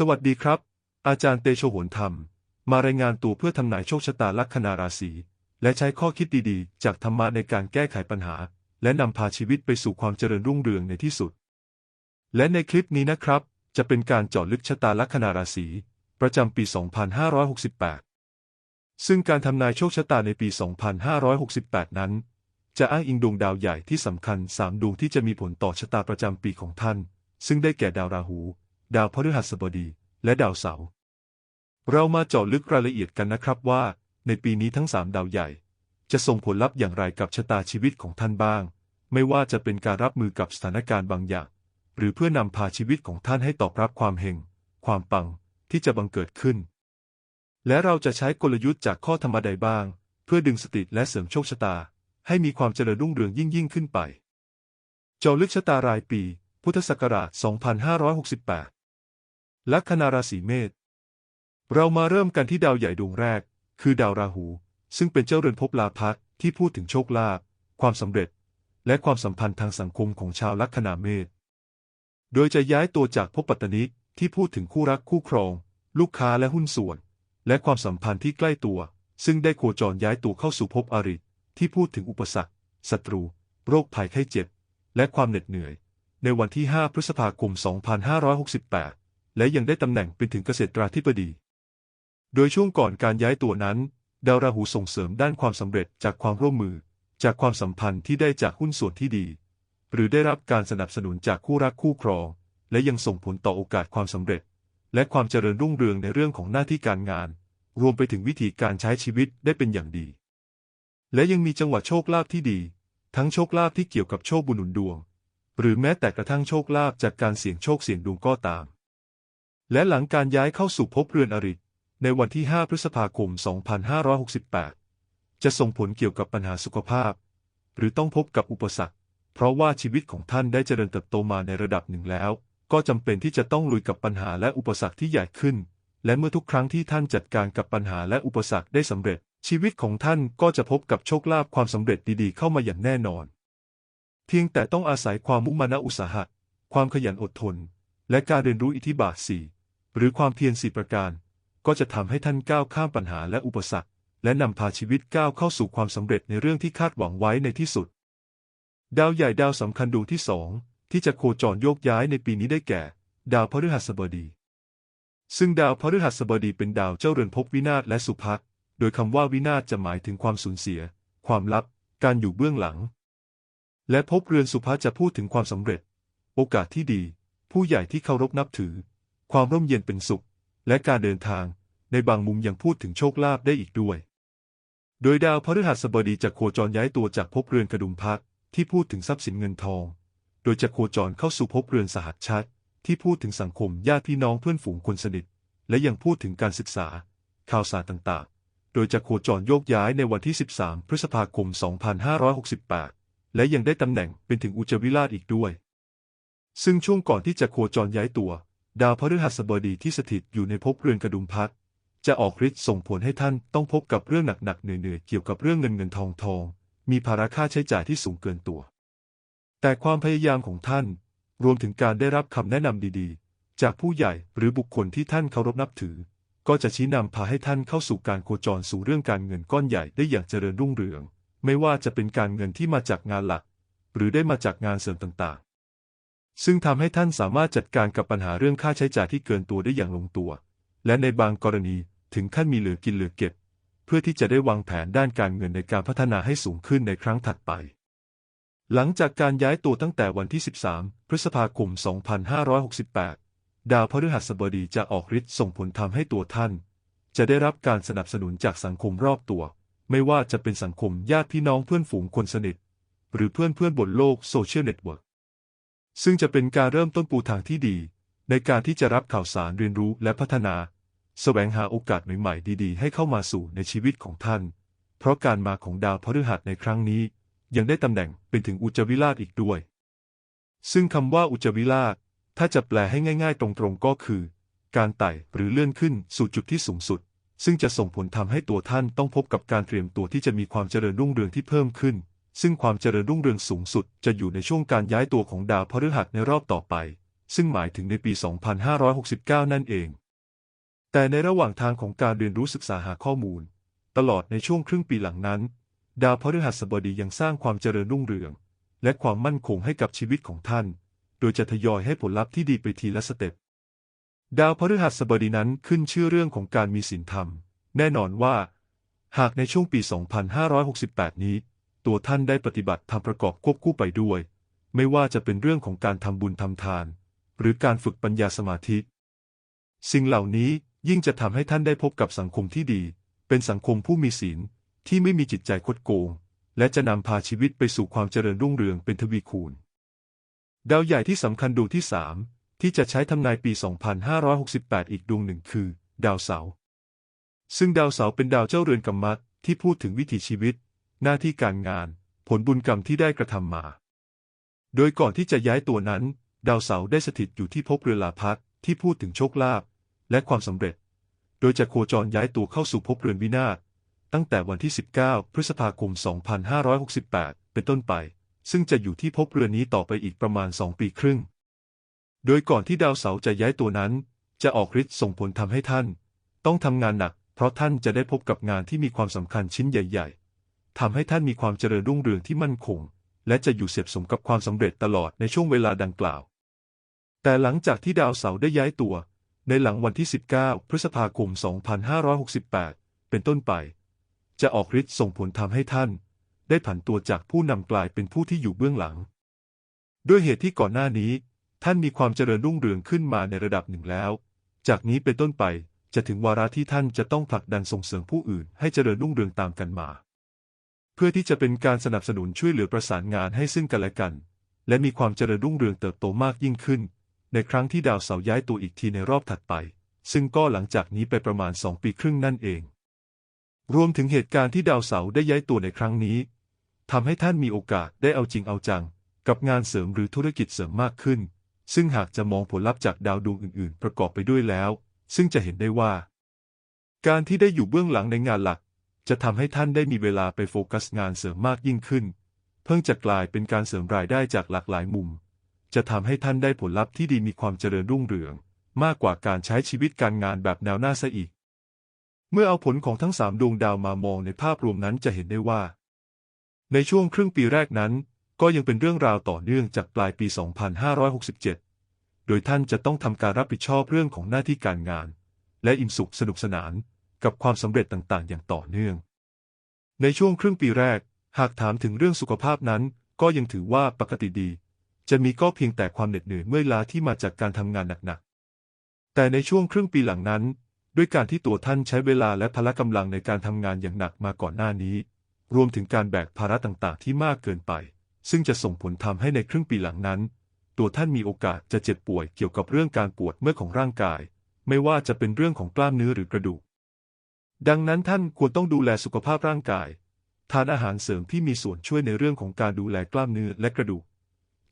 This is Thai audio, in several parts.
สวัสดีครับ อาจารย์เตโชโหนธรรม มารายงานตัวเพื่อทำนายโชคชะตาลัคนาราศี และใช้ข้อคิดดีๆ จากธรรมะในการแก้ไขปัญหา และนำพาชีวิตไปสู่ความเจริญรุ่งเรืองในที่สุด และในคลิปนี้นะครับ จะเป็นการเจาะลึกชะตาลัคนาราศีประจำปี 2568 ซึ่งการทำนายโชคชะตาในปี 2568 นั้น จะอ้างอิงดวงดาวใหญ่ที่สำคัญ 3 ดวงที่จะมีผลต่อชะตาประจำปีของท่าน ซึ่งได้แก่ดาวราหู ดาวพฤหัสบดี และดาวเสาร์ เรามาเจาะลึกรายละเอียดกันนะครับว่า ในปีนี้ทั้ง3ดาวใหญ่ จะส่งผลลัพธ์อย่างไรกับชะตาชีวิตของท่านบ้าง ไม่ว่าจะเป็นการรับมือกับสถานการณ์บางอย่าง หรือเพื่อนำพาชีวิตของท่านให้ตอบรับความเฮงความปังที่จะบังเกิดขึ้น และเราจะใช้กลยุทธ์จากข้อธรรมใดบ้าง เพื่อดึงสติและเสริมโชคชะตา ให้มีความเจริญรุ่งเรืองยิ่งยิ่งขึ้นไป เจาะลึกชะตารายปี พุทธศักราช 2568 ลัคนาราศีเมษเรามาเริ่มกันที่ดาวใหญ่ดวงแรก คือดาวราหู ซึ่งเป็นเจ้าเรือนภพลาภะที่พูดถึงโชคลาภความสำเร็จ และความสัมพันธ์ทางสังคมของชาวลัคนาเมษโดยจะย้ายตัวจากภพปัตตนิที่พูดถึงคู่รักคู่ครอง ลูกค้าและหุ้นส่วน และความสัมพันธ์ที่ใกล้ตัว ซึ่งได้โคจรย้ายตัวเข้าสู่ภพอริที่พูดถึงอุปสรรคศัตรู โรคภัยไข้เจ็บ และความเหน็ดเหนื่อย ในวันที่ 5 พฤษภาคม 2568 และยังได้ตำแหน่งเป็นถึงเกษตราธิบดี โดยช่วงก่อนการย้ายตัวนั้น ดาวราหูส่งเสริมด้านความสำเร็จจากความร่วมมือ จากความสัมพันธ์ที่ได้จากหุ้นส่วนที่ดี หรือได้รับการสนับสนุนจากคู่รักคู่ครอง และยังส่งผลต่อโอกาสความสำเร็จ และความเจริญรุ่งเรืองในเรื่องของหน้าที่การงาน รวมไปถึงวิธีการใช้ชีวิตได้เป็นอย่างดี และยังมีจังหวะโชคลาภที่ดี ทั้งโชคลาภที่เกี่ยวกับโชคบุญหนุนดวง หรือแม้แต่กระทั่งโชคลาภจากการเสี่ยงโชคเสี่ยงดวงก็ตาม และหลังการย้ายเข้าสู่ภพเรือนอริในวันที่ 5 พฤษภาคม 2568 จะส่งผลเกี่ยวกับปัญหาสุขภาพ หรือต้องพบกับอุปสรรค เพราะว่าชีวิตของท่านได้เจริญเติบโตมาในระดับหนึ่งแล้ว ก็จำเป็นที่จะต้องลุยกับปัญหาและอุปสรรคที่ใหญ่ขึ้น และเมื่อทุกครั้งที่ท่านจัดการกับปัญหาและอุปสรรคได้สำเร็จ ชีวิตของท่านก็จะพบกับโชคลาภความสำเร็จดีๆ เข้ามาอย่างแน่นอน เพียงแต่ต้องอาศัยความมุ่งมั่นอุตสาหะ ความขยันอดทน และการเรียนรู้อิทธิบาทสี่ หรือความเพียรสี่ประการ ก็จะทำให้ท่านก้าวข้ามปัญหาและอุปสรรค และนำพาชีวิตก้าวเข้าสู่ความสำเร็จในเรื่องที่คาดหวังไว้ในที่สุด ดาวใหญ่ดาวสำคัญดวงที่สองที่จะโคจรโยกย้ายในปีนี้ได้แก่ ดาวพฤหัสบดี ซึ่งดาวพฤหัสบดีเป็นดาวเจ้าเรือนภพวินาศและสุภะโดยคำว่าวินาศจะหมายถึงความสูญเสีย ความลับ การอยู่เบื้องหลัง และภพเรือนสุภะจะพูดถึงความสำเร็จ โอกาสที่ดี ผู้ใหญ่ที่เคารพนับถือ ความร่มเย็นเป็นสุข และการเดินทางในบางมุมยังพูดถึงโชคลาภได้อีกด้วย โดยดาวพฤหัสบดีจะโคจรย้ายตัวจากภพเรือนกระดุมพักที่พูดถึงทรัพย์สินเงินทอง โดยจะโคจรเข้าสู่ภพเรือนสหัสชัด ที่พูดถึงสังคมญาติพี่น้องเพื่อนฝูงคนสนิท และยังพูดถึงการศึกษา ข่าวสารต่างๆ โดยจะโคจรโยกย้ายในวันที่ 13 พฤษภาคม 2568 และยังได้ตำแหน่งเป็นถึงอุจวิราชอีกด้วย ซึ่งช่วงก่อนที่จะโคจรย้ายตัว ดาวพฤหัสบดีที่สถิตอยู่ในภพเรือนกระดุมพัดจะออกฤทธิ์ส่งผลให้ท่านต้องพบกับเรื่องหนักๆเหนื่อยๆเกี่ยวกับเรื่องเงินเงินทองทอง มีภาระค่าใช้จ่ายที่สูงเกินตัว แต่ความพยายามของท่าน รวมถึงการได้รับคำแนะนำดีๆ จากผู้ใหญ่หรือบุคคลที่ท่านเคารพนับถือ ก็จะชี้นำพาให้ท่านเข้าสู่การโคจรสู่เรื่องการเงินก้อนใหญ่ได้อย่างเจริญรุ่งเรือง ไม่ว่าจะเป็นการเงินที่มาจากงานหลัก หรือได้มาจากงานเสริมต่าง ซึ่งทำให้ท่านสามารถจัดการกับปัญหาเรื่องค่าใช้จ่ายที่เกินตัวได้อย่างลงตัว และในบางกรณีถึงขั้นมีเหลือกินเหลือเก็บ เพื่อที่จะได้วางแผนด้านการเงินในการพัฒนาให้สูงขึ้นในครั้งถัดไป หลังจากการย้ายตัวตั้งแต่วันที่ 13 พฤษภาคม 2568 ดาวพฤหัสบดีจะออกฤทธิ์ส่งผลทำให้ตัวท่าน จะได้รับการสนับสนุนจากสังคมรอบตัว ไม่ว่าจะเป็นสังคมญาติพี่น้องเพื่อนฝูงคนสนิท หรือเพื่อนเพื่อนบนโลกโซเชียลเน็ตเวิร์ก ซึ่งจะเป็นการเริ่มต้นปูทางที่ดี ในการที่จะรับข่าวสารเรียนรู้และพัฒนา แสวงหาโอกาสใหม่ๆ ดีๆ ให้เข้ามาสู่ในชีวิตของท่าน เพราะการมาของดาวพฤหัสในครั้งนี้ ยังได้ตำแหน่งเป็นถึงอุจวิราชอีกด้วย ซึ่งคำว่าอุจจวิราช ถ้าจะแปลให้ง่าย ๆ ตรงๆก็คือ การไต่หรือเลื่อนขึ้นสู่จุดที่สูงสุดซึ่งจะส่งผลทำให้ตัวท่านต้องพบกับการเตรียมตัวที่จะมีความเจริญรุ่งเรืองที่เพิ่มขึ้น ซึ่งความเจริญรุ่งเรืองสูงสุดจะอยู่ในช่วงการย้ายตัวของดาวพฤหัสในรอบต่อไป ซึ่งหมายถึงในปี 2569 นั่นเอง แต่ในระหว่างทางของการเรียนรู้ศึกษาหาข้อมูล ตลอดในช่วงครึ่งปีหลังนั้น ดาวพฤหัสบดียังสร้างความเจริญรุ่งเรือง และความมั่นคงให้กับชีวิตของท่าน โดยจะทยอยให้ผลลัพธ์ที่ดีไปทีละสเต็ป ดาวพฤหัสบดีนั้นขึ้นชื่อเรื่องของการมีศีลธรรม แน่นอนว่า หากในช่วงปี 2568 นี้ ตัวท่านได้ปฏิบัติทำประกอบควบคู่ไปด้วย ไม่ว่าจะเป็นเรื่องของการทำบุญทำทาน หรือการฝึกปัญญาสมาธิ สิ่งเหล่านี้ยิ่งจะทำให้ท่านได้พบกับสังคมที่ดี เป็นสังคมผู้มีศีลที่ไม่มีจิตใจคดโกง และจะนำพาชีวิตไปสู่ความเจริญรุ่งเรืองเป็นทวีคูณ ดาวใหญ่ที่สำคัญดวงที่สามที่จะใช้ทำนายปี 2568 อีกดวงหนึ่งคือ ดาวเสาร์ซึ่งดาวเสาร์เป็นดาวเจ้าเรือนกรรมัดที่พูดถึงวิถีชีวิต หน้าที่การงาน ผลบุญกรรมที่ได้กระทำมา โดยก่อนที่จะย้ายตัวนั้น ดาวเสาร์ได้สถิตอยู่ที่ภพเรือลาพักที่พูดถึงโชคลาภและความสำเร็จ โดยจะโคจรย้ายตัวเข้าสู่ภพเรือนวินาศตั้งแต่วันที่ 19 พฤษภาคม 2568 เป็นต้นไป ซึ่งจะอยู่ที่ภพเรือนนี้ต่อไปอีกประมาณ 2 ปีครึ่ง โดยก่อนที่ดาวเสาร์จะย้ายตัวนั้น จะออกฤทธิ์ส่งผลทำให้ท่าน ต้องทำงานหนัก เพราะท่านจะได้พบกับงานที่มีความสำคัญชิ้นใหญ่ ๆ ทำให้ท่านมีความเจริญรุ่งเรืองที่มั่นคง และจะอยู่เสพสมกับความสำเร็จตลอดในช่วงเวลาดังกล่าว แต่หลังจากที่ดาวเสาร์ได้ย้ายตัว ในหลังวันที่ 19 พฤษภาคม 2568 เป็นต้นไป จะออกฤทธิ์ส่งผลทำให้ท่าน ได้ผันตัวจากผู้นำกลายเป็นผู้ที่อยู่เบื้องหลัง ด้วยเหตุที่ก่อนหน้านี้ ท่านมีความเจริญรุ่งเรืองขึ้นมาในระดับหนึ่งแล้ว จากนี้เป็นต้นไปจะถึงวาระที่ท่านจะต้องผลักดันส่งเสริมผู้อื่นให้เจริญรุ่งเรืองตามกันมา เพื่อที่จะเป็นการสนับสนุนช่วยเหลือประสานงานให้ซึ่งกันและกัน และมีความเจริญรุ่งเรืองเติบโตมากยิ่งขึ้น ในครั้งที่ดาวเสาร์ย้ายตัวอีกทีในรอบถัดไป ซึ่งก็หลังจากนี้ไปประมาณสองปีครึ่งนั่นเอง รวมถึงเหตุการณ์ที่ดาวเสาร์ได้ย้ายตัวในครั้งนี้ทำให้ท่านมีโอกาสได้เอาจริงเอาจัง กับงานเสริมหรือธุรกิจเสริมมากขึ้น ซึ่งหากจะมองผลลัพธ์จากดาวดวงอื่น ๆ ประกอบไปด้วยแล้ว ซึ่งจะเห็นได้ว่า การที่ได้อยู่เบื้องหลังในงานหลัก จะทำให้ท่านได้มีเวลาไปโฟกัสงานเสริมมากยิ่งขึ้น เพิ่งจะกลายเป็นการเสริมรายได้จากหลากหลายมุม จะทำให้ท่านได้ผลลัพธ์ที่ดีมีความเจริญรุ่งเรือง มากกว่าการใช้ชีวิตการงานแบบแนวหน้าซะอีก เมื่อเอาผลของทั้งสามดวงดาวมามองในภาพรวมนั้นจะเห็นได้ว่า ในช่วงครึ่งปีแรกนั้น ก็ยังเป็นเรื่องราวต่อเนื่องจากปลายปี 2567 โดยท่านจะต้องทำการรับผิดชอบเรื่องของหน้าที่การงาน และอิ่มสุขสนุกสนาน กับความสำเร็จต่างๆ อย่างต่อเนื่อง ในช่วงครึ่งปีแรก หากถามถึงเรื่องสุขภาพนั้น ก็ยังถือว่าปกติดี จะมีก็เพียงแต่ความเหน็ดเหนื่อยเมื่อยล้าที่มาจากการทำงานหนักๆ แต่ในช่วงครึ่งปีหลังนั้น ด้วยการที่ตัวท่านใช้เวลาและพละกำลังในการทำงานอย่างหนักมาก่อนหน้านี้ รวมถึงการแบกภาระต่างๆ ที่มากเกินไป ซึ่งจะส่งผลทำให้ในครึ่งปีหลังนั้น ตัวท่านมีโอกาสจะเจ็บป่วยเกี่ยวกับเรื่องการปวดเมื่อยของร่างกายไม่ว่าจะเป็นเรื่องของกล้ามเนื้อหรือกระดูก ดังนั้นท่านควรต้องดูแลสุขภาพร่างกาย ทานอาหารเสริมที่มีส่วนช่วยในเรื่องของการดูแลกล้ามเนื้อและกระดูก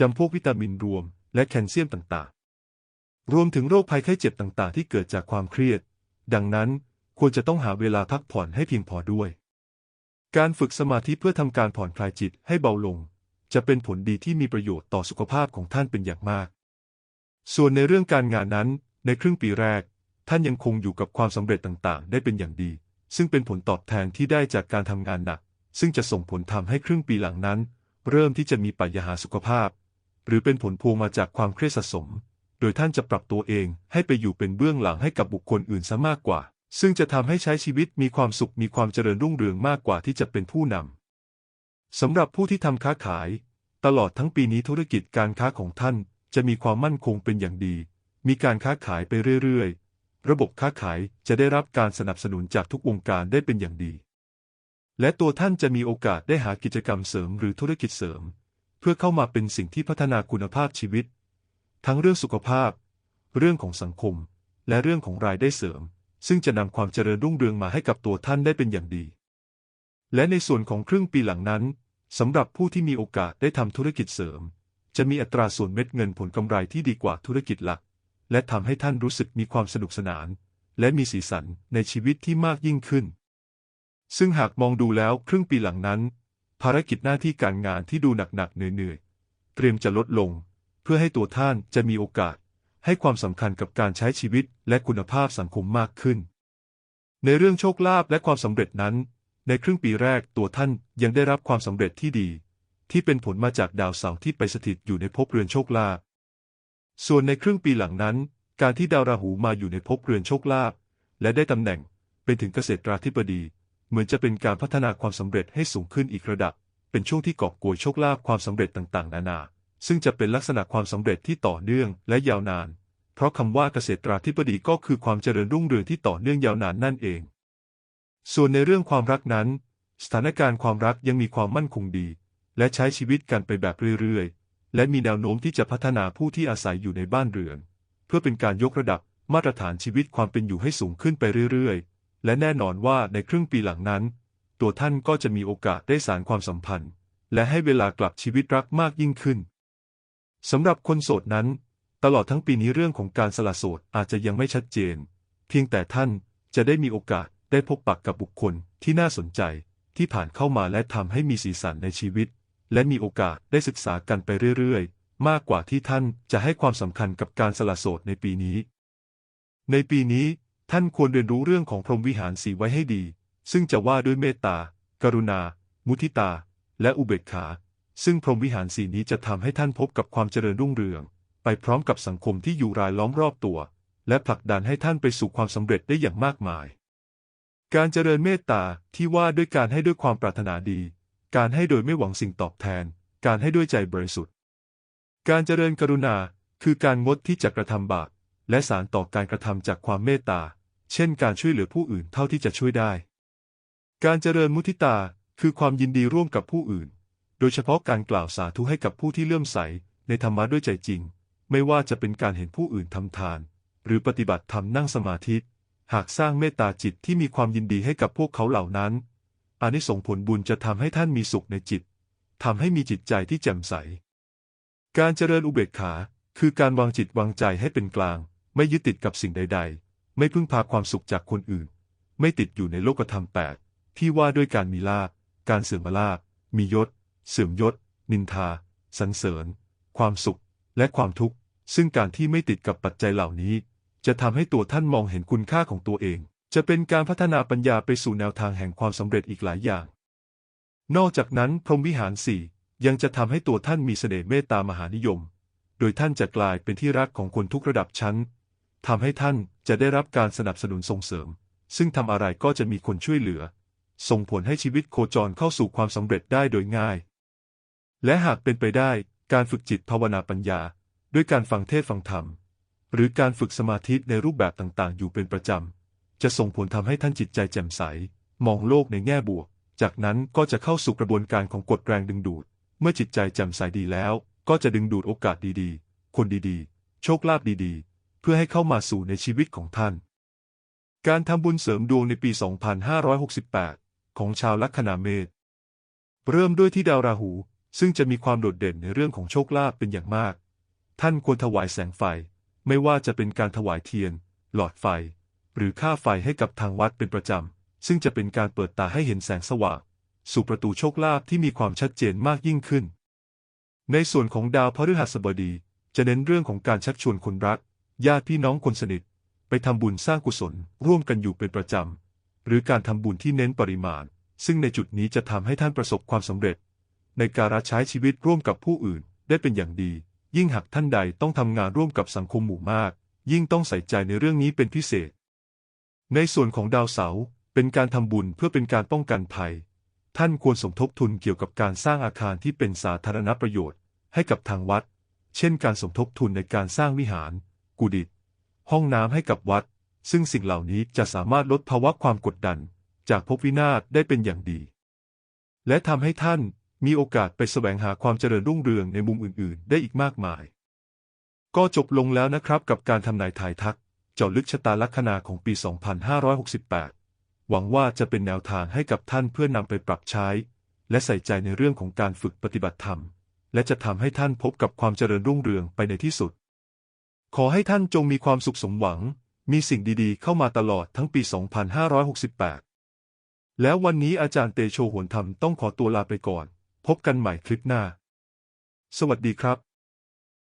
จำพวกวิตามินรวม และแคลเซียมต่างๆ รวมถึงโรคภัยไข้เจ็บต่างๆ ที่เกิดจากความเครียด ดังนั้นควรจะต้องหาเวลาพักผ่อนให้เพียงพอด้วย การฝึกสมาธิเพื่อทำการผ่อนคลายจิตให้เบาลง จะเป็นผลดีที่มีประโยชน์ต่อสุขภาพของท่านเป็นอย่างมาก ส่วนในเรื่องการงานนั้น ในครึ่งปีแรก ท่านยังคงอยู่กับความสำเร็จต่างๆ ได้เป็นอย่างดี ซึ่งเป็นผลตอบแทนที่ได้จากการทำงานหนัก ซึ่งจะส่งผลทำให้ครึ่งปีหลังนั้น เริ่มที่จะมีปัญหาสุขภาพ หรือเป็นผลพวงมาจากความเครียดสะสม โดยท่านจะปรับตัวเองให้ไปอยู่เป็นเบื้องหลังให้กับบุคคลอื่นซะมากกว่า ซึ่งจะทำให้ใช้ชีวิตมีความสุขมีความเจริญรุ่งเรืองมากกว่าที่จะเป็นผู้นำสำหรับผู้ที่ทำค้าขาย ตลอดทั้งปีนี้ธุรกิจการค้าของท่านจะมีความมั่นคงเป็นอย่างดี มีการค้าขายไปเรื่อยๆ ระบบค้าขายจะได้รับการสนับสนุนจากทุกวงการได้เป็นอย่างดี และตัวท่านจะมีโอกาสได้หากิจกรรมเสริมหรือธุรกิจเสริม เพื่อเข้ามาเป็นสิ่งที่พัฒนาคุณภาพชีวิต ทั้งเรื่องสุขภาพ เรื่องของสังคม และเรื่องของรายได้เสริม ซึ่งจะนำความเจริญรุ่งเรืองมาให้กับตัวท่านได้เป็นอย่างดี และในส่วนของครึ่งปีหลังนั้นสำหรับผู้ที่มีโอกาสได้ทำธุรกิจเสริม จะมีอัตราส่วนเม็ดเงินผลกำไรที่ดีกว่าธุรกิจหลัก และทำให้ท่านรู้สึกมีความสนุกสนาน และมีสีสันในชีวิตที่มากยิ่งขึ้น ซึ่งหากมองดูแล้วครึ่งปีหลังนั้น ภารกิจหน้าที่การงานที่ดูหนักๆเหนื่อยๆ เตรียมจะลดลง เพื่อให้ตัวท่านจะมีโอกาส ให้ความสำคัญกับการใช้ชีวิตและคุณภาพสังคมมากขึ้น ในเรื่องโชคลาภและความสำเร็จนั้น ในครึ่งปีแรกตัวท่านยังได้รับความสำเร็จที่ดี ที่เป็นผลมาจากดาวเสาร์ที่ไปสถิตอยู่ในภพเรือนโชคลาภ ส่วนในครึ่งปีหลังนั้น การที่ดาวราหูมาอยู่ในภพเรือนโชคลาภและได้ตำแหน่งเป็นถึงเกษตราธิบดี เหมือนจะเป็นการพัฒนาความสำเร็จให้สูงขึ้นอีกระดับ เป็นช่วงที่กอบโกยโชคลาภความสำเร็จต่างๆ นานา ซึ่งจะเป็นลักษณะความสำเร็จที่ต่อเนื่องและยาวนาน เพราะคำว่าเกษตราธิบดีก็คือความเจริญรุ่งเรืองที่ต่อเนื่องยาวนานนั่นเอง ส่วนในเรื่องความรักนั้น สถานการณ์ความรักยังมีความมั่นคงดี และใช้ชีวิตกันไปแบบเรื่อยๆ และมีแนวโน้มที่จะพัฒนาผู้ที่อาศัยอยู่ในบ้านเรือน เพื่อเป็นการยกระดับมาตรฐานชีวิตความเป็นอยู่ให้สูงขึ้นไปเรื่อยๆ และแน่นอนว่าในครึ่งปีหลังนั้น ตัวท่านก็จะมีโอกาสได้สานความสัมพันธ์ และให้เวลากลับชีวิตรักมากยิ่งขึ้นสำหรับคนโสดนั้น ตลอดทั้งปีนี้เรื่องของการสละโสดอาจจะยังไม่ชัดเจน เพียงแต่ท่านจะได้มีโอกาสได้พบปะกกับบุคคลที่น่าสนใจที่ผ่านเข้ามาและทำให้มีสีสันในชีวิต และมีโอกาสได้ศึกษากันไปเรื่อยๆ มากกว่าที่ท่านจะให้ความสำคัญกับการสละโสดในปีนี้ ในปีนี้ท่านควรเรียนรู้เรื่องของพรหมวิหารสีไว้ให้ดี ซึ่งจะว่าด้วยเมตตา กรุณา มุทิตา และอุเบกขา ซึ่งพรหมวิหารสีนี้จะทำให้ท่านพบกับความเจริญรุ่งเรือง ไปพร้อมกับสังคมที่อยู่รายล้อมรอบตัว และผลักดันให้ท่านไปสู่ความสำเร็จได้อย่างมากมาย การเจริญเมตตาที่ว่าด้วยการให้ด้วยความปรารถนาดี การให้โดยไม่หวังสิ่งตอบแทน การให้ด้วยใจบริสุทธิ์ การเจริญกรุณาคือการงดที่จะกระทำบาปและสารต่อการกระทำจากความเมตตา เช่น การช่วยเหลือผู้อื่นเท่าที่จะช่วยได้ การเจริญมุทิตาคือความยินดีร่วมกับผู้อื่น โดยเฉพาะการกล่าวสาธุให้กับผู้ที่เลื่อมใสในธรรมะด้วยใจจริง ไม่ว่าจะเป็นการเห็นผู้อื่นทำทาน หรือปฏิบัติธรรมนั่งสมาธิ หากสร้างเมตตาจิตที่มีความยินดีให้กับพวกเขาเหล่านั้น อานิสงส์ผลบุญจะทำให้ท่านมีสุขในจิตทำให้มีจิตใจที่แจ่มใส การเจริญอุเบกขา คือการวางจิตวางใจให้เป็นกลาง ไม่ยึดติดกับสิ่งใด ๆ ไม่พึ่งพาความสุขจากคนอื่น ไม่ติดอยู่ในโลกธรรมแปดที่ว่าด้วยการมีลาภการเสื่อมลาภมียศ เสื่อมยศ นินทา สรรเสริญ ความสุข และความทุกข์ ซึ่งการที่ไม่ติดกับปัจจัยเหล่านี้ จะทำให้ตัวท่านมองเห็นคุณค่าของตัวเอง จะเป็นการพัฒนาปัญญาไปสู่แนวทางแห่งความสำเร็จอีกหลายอย่าง นอกจากนั้นพรหมวิหารสี่ยังจะทำให้ตัวท่านมีเสน่ห์เมตตามหานิยม โดยท่านจะกลายเป็นที่รักของคนทุกระดับชั้นทำให้ท่านจะได้รับการสนับสนุนส่งเสริม ซึ่งทำอะไรก็จะมีคนช่วยเหลือ ส่งผลให้ชีวิตโคจรเข้าสู่ความสำเร็จได้โดยง่าย และหากเป็นไปได้การฝึกจิตภาวนาปัญญา ด้วยการฟังเทศฟังธรรม หรือการฝึกสมาธิในรูปแบบต่างๆ อยู่เป็นประจำ จะส่งผลทำให้ท่านจิตใจแจ่มใส มองโลกในแง่บวก จากนั้นก็จะเข้าสู่กระบวนการของกฎแรงดึงดูด เมื่อจิตใจแจ่มใสดีแล้ว ก็จะดึงดูดโอกาสดีๆ คนดีๆ โชคลาภดีๆ เพื่อให้เข้ามาสู่ในชีวิตของท่าน การทำบุญเสริมดวงในปี 2568 ของชาวลัคนาเมษเริ่มด้วยที่ดาวราหู ซึ่งจะมีความโดดเด่นในเรื่องของโชคลาภเป็นอย่างมาก ท่านควรถวายแสงไฟ ไม่ว่าจะเป็นการถวายเทียน หลอดไฟ หรือค่าไฟให้กับทางวัดเป็นประจำ ซึ่งจะเป็นการเปิดตาให้เห็นแสงสว่าง สู่ประตูโชคลาภที่มีความชัดเจนมากยิ่งขึ้น ในส่วนของดาวพฤหัสบดี จะเน้นเรื่องของการชักชวนคนรัก ญาติพี่น้องคนสนิท ไปทำบุญสร้างกุศล ร่วมกันอยู่เป็นประจำ หรือการทำบุญที่เน้นปริมาณ ซึ่งในจุดนี้จะทำให้ท่านประสบความสำเร็จ ในการใช้ชีวิตร่วมกับผู้อื่นได้เป็นอย่างดี ยิ่งหากท่านใดต้องทำงานร่วมกับสังคมหมู่มาก ยิ่งต้องใส่ใจในเรื่องนี้เป็นพิเศษ ในส่วนของดาวเสาร์เป็นการทำบุญเพื่อเป็นการป้องกันภัย ท่านควรสมทบทุนเกี่ยวกับการสร้างอาคารที่เป็นสาธารณประโยชน์ ให้กับทางวัด เช่น การสมทบทุนในการสร้างวิหาร กุฏิห้องน้ำให้กับวัด ซึ่งสิ่งเหล่านี้จะสามารถลดภาวะความกดดัน จากภพวินาศได้เป็นอย่างดี และทำให้ท่านมีโอกาสไปแสวงหาความเจริญรุ่งเรืองในมุมอื่น ๆ ได้อีกมากมาย ก็จบลงแล้วนะครับกับการทำนายทายทักาะลึกชะตาลัคนาของปี 2568 หวังว่าจะเป็นแนวทางให้กับท่านเพื่อนำไปปรับใช้ และใส่ใจในเรื่องของการฝึกปฏิบัติธรรม และจะทำให้ท่านพบกับความเจริญรุ่งเรืองไปในที่สุด ขอให้ท่านจงมีความสุขสมหวัง มีสิ่งดีๆ เข้ามาตลอดทั้งปี 2568 แล้ววันนี้อาจารย์เตโชโหนธรรมต้องขอตัวลาไปก่อน พบกันใหม่คลิปหน้า สวัสดีครับ